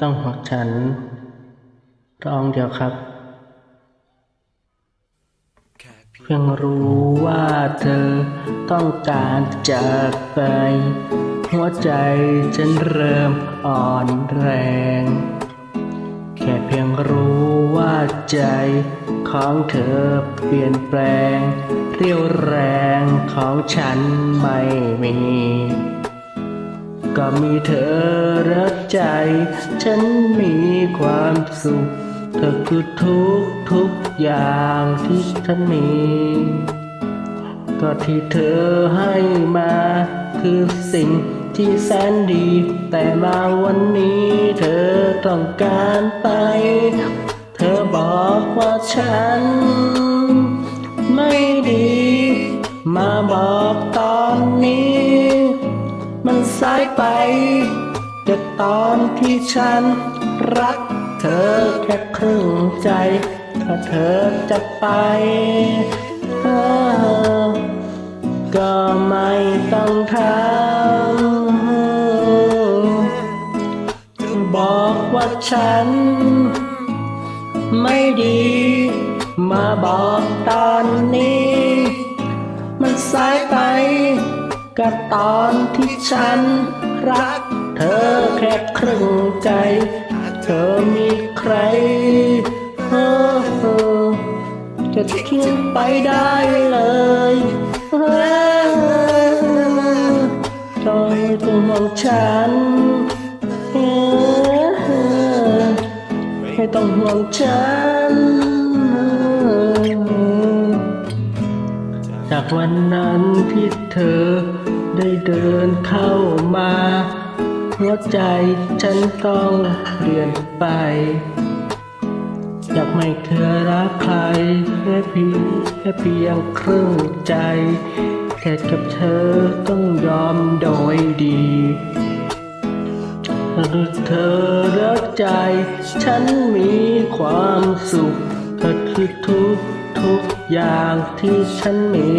ต้องห่วงฉันร้องเดียวครับ เพียงรู้ว่าเธอต้องการจากไป หัวใจฉันเริ่มอ่อนแรง แค่เพียงรู้ว่าใจของเธอเปลี่ยนแปลง เรี่ยวแรงของฉันไม่มี ก็มีเธอรักใจ ฉันมีความสุข เธอคือทุกทุกอย่างที่ฉันมี ก็ที่เธอให้มาคือสิ่งที่แสนดี แต่มาวันนี้เธอต้องการไป เธอบอกว่าฉัน ไม่ดี มาบอกตอนนี้ สายไปแต่ตอนที่ฉันรักเธอแค่ครึ่งใจ ถ้าเธอจะไป ก็ไม่ต้องทำบอกว่าฉัน ไม่ดี มาบอกตอนนี้ กับตอนที่ฉันรัก เธอแค่ครึ่งใจเธอมีใครเออจะทิ้งไปได้เลยจอยตัวมองฉันออไม่ต้องห่วงฉัน จากวันนั้นที่เธอได้เดินเข้ามาหัวใจฉันต้องเปลี่ยนไป อยากไม่เคยรักใครแค่เพียงแค่เพียงครึ่งใจแค่กับเธอต้องยอมโดยดีหากเธอรักใจ ฉันมีความสุขเธอคือทุก ทุกอย่างที่ฉันมี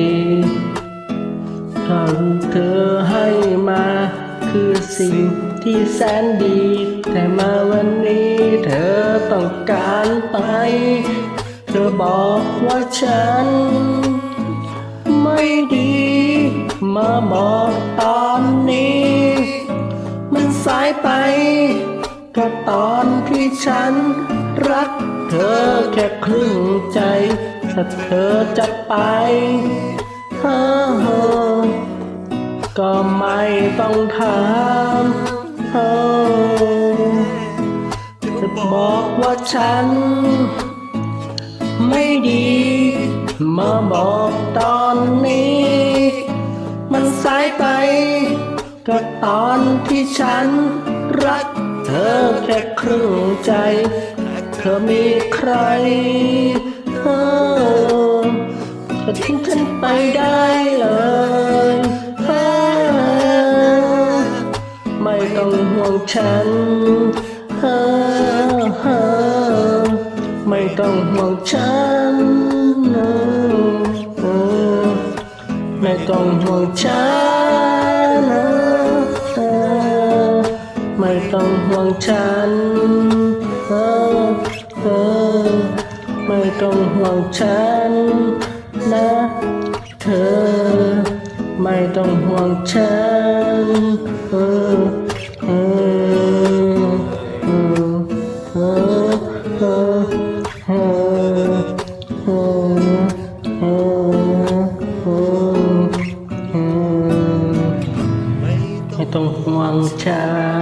ถ้าเธอให้มา คือสิ่งที่แสนดี แต่มาวันนี้เธอต้องการไป เธอบอกว่าฉัน ไม่ดี มาบอกตอนนี้ มันสายไปก็ตอนที่ฉันรักเธอแค่ครึ่งใจ ถ้าเธอจะไปเฮอก็ไม่ต้องถามเอจะบอกว่าฉัน ไม่ดี มาบอกตอนนี้ มันสายไป ก็ตอนที่ฉันรักเธอแค่ครึ่งใจ เธอมีใคร จะทิ้งฉันไปได้เลยไม่ต้องห่วงฉัน ไม่ต้องห่วงฉัน ไม่ต้องห่วงฉัน ไม่ต้องห่วงฉัน ต้องห่วงฉันนะ เธอ ไม่ต้องห่วงฉัน เออไม่ต้องห่วงฉัน